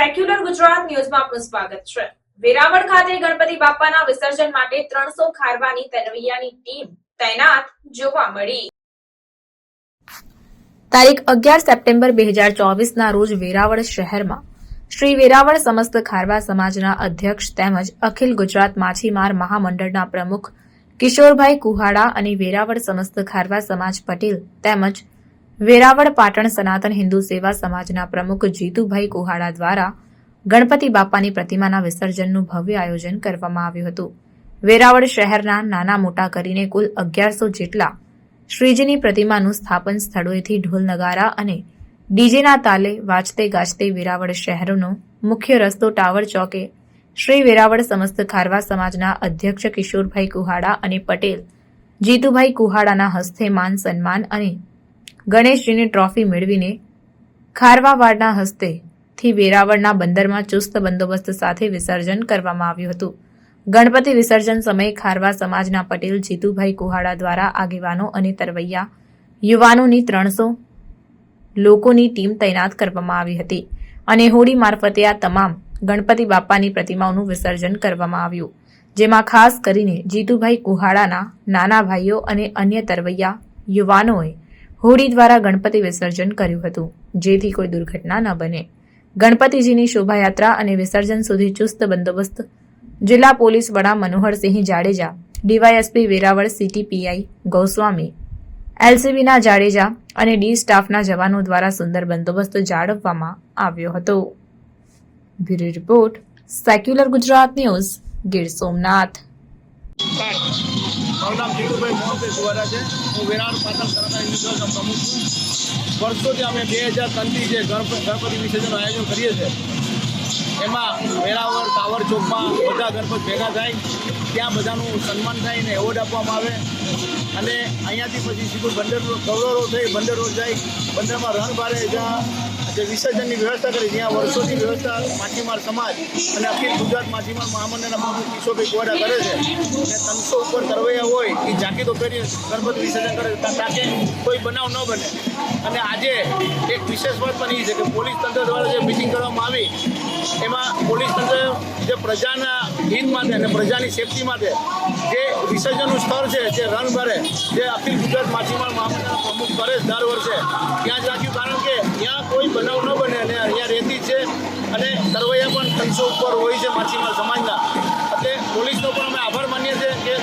Secular Gujarat ન્યૂઝમાં આપનું સ્વાગત છે. વેરાવળ ખાતે ગણપતિ બાપાના વિસર્જન માટે ત્રણસો ખારવાની તનવૈયાની ટીમ તૈનાત જોવા મળી. તારીખ અગિયાર સપ્ટેમ્બર બે હજાર ચોવીસના રોજ વેરાવળ શહેરમાં શ્રી વેરાવળ સમસ્ત ખારવા સમાજના અધ્યક્ષ તેમજ અખિલ ગુજરાત માછીમાર મહામંડળના પ્રમુખ કિશોરભાઈ કુહાડા અને વેરાવળ સમસ્ત ખારવા સમાજ પટેલ તેમજ વેરાવળ પાટણ સનાતન હિન્દુ સેવા સમાજના પ્રમુખ જીતુભાઈ કુહાડા દ્વારા ગણપતિ બાપાની પ્રતિમાના વિસર્જનનું ભવ્ય આયોજન કરવામાં આવ્યું હતું. વેરાવળ શહેરના નાના મોટા કરીને કુલ અગિયારસો જેટલા શ્રીજીની પ્રતિમાનું સ્થાપન સ્થળોએથી ઢોલ નગારા અને ડીજેના તાલે વાજતે ગાજતે વેરાવળ શહેરનો મુખ્ય રસ્તો ટાવર ચોકે શ્રી વેરાવળ સમસ્ત ખારવા સમાજના અધ્યક્ષ કિશોરભાઈ કુહાડા અને પટેલ જીતુભાઈ કુહાડાના હસ્તે માન સન્માન અને ગણેશજીની ટ્રોફી મેળવીને ખારવાવાડના હસ્તેથી વેરાવળના બંદરમાં ચુસ્ત બંદોબસ્ત સાથે વિસર્જન કરવામાં આવ્યું હતું. ગણપતિ વિસર્જન સમયે ખારવા સમાજના પટેલ, જીતુભાઈ કુહાડા દ્વારા આગેવાનો અને તરવૈયા યુવાનોની ત્રણસો લોકોની ટીમ તૈનાત કરવામાં આવી હતી અને હોડી મારફતે આ તમામ ગણપતિ બાપાની પ્રતિમાઓનું વિસર્જન કરવામાં આવ્યું, જેમાં ખાસ કરીને જીતુભાઈ કુહાડાના નાના ભાઈઓ અને અન્ય તરવૈયા યુવાનોએ હોડી દ્વારા ગણપતિ વિસર્જન કર્યું હતું, જેથી કોઈ દુર્ઘટના ન બને. ગણપતિજીની શોભાયાત્રા અને વિસર્જન સુધી ચુસ્ત બંદોબસ્ત જિલ્લા પોલીસ વડા Manoharsinh Jadeja, DYSP Veraval city PI Goswami, એલસીબીના Jadeja અને ડી સ્ટાફના જવાનો દ્વારા સુંદર બંદોબસ્ત જાળવવામાં આવ્યો હતો. Bureau report, secular Gujarat news, Gir Somnath. મારું નામ જીતુભાઈ મોહનભાઈ સુવારા છે. હું વેરાણ પાટણ સરકાર વિશ્વાસનો પ્રમુખ છું. વર્ષોથી અમે બે હજાર ત્રણથી જે ગણપ ગણપતિ વિસર્જનનું આયોજન કરીએ છીએ, એમાં વેરાવળ ટાવર ચોકમાં બધા ગણપત ભેગા થાય, ત્યાં બધાનું સન્માન થાય ને એવોર્ડ આપવામાં આવે. અને અહીંયાથી પછી સીધું બંદર ગૌરવ થઈ, બંદર રોડ જાય, બંદરમાં રણ ભારે જ્યાં જે વિસર્જનની વ્યવસ્થા કરી, જ્યાં વર્ષોથી વ્યવસ્થા માછીમાર સમાજ અને અખિલ ગુજરાત માછીમાર મહામંડળના પ્રમુખ કિશોરભાઈ ગોડા કરે છે, અને ત્રણસો ઉપર તરવૈયા હોય એ જાકીતો કરી ગણપતિ વિસર્જન કરે તાકે કોઈ બનાવ ન બને. અને આજે એક વિશેષ વાત પણ એ છે કે પોલીસ તંત્ર દ્વારા જે મિટિંગ કરવામાં આવી, એમાં પોલીસ તંત્ર જે પ્રજાના હિત માટે અને પ્રજાની સેફટી માટે જે વિસર્જનનું સ્થળ છે, જે રન ભરે જે અખિલ ગુજરાત માછીમાર મહામંડળના પ્રમુખ કરે દર વર્ષે ત્યાં જ રાખ્યું. કારણ કે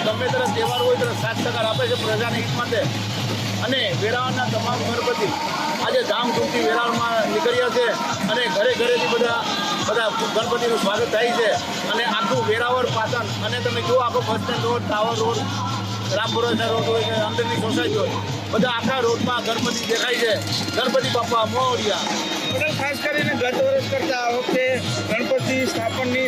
ગમે તરફ તહેવાર હોય ત્યારે સાથ સહકાર આપે છે પ્રજાના હિત માટે. અને વેરાવળના તમામ ગણપતિ આજે ધામધૂમથી વેરાવળમાં નીકળ્યા છે અને ઘરે ઘરેથી બધા બધા ગણપતિનું સ્વાગત થાય છે. અને આખું વેરાવળ પાટણ અને તમે જુઓ આખો bus stand road tower road Rampura road હોય કે અંદરની સોસાયટી હોય, બધા આખા રોડમાં ગણપતિ દેખાય છે. ગણપતિ બાપા મોરિયા. ખાસ કરીને ગત વર્ષ કરતાં આ વખતે ગણપતિ સ્થાપનની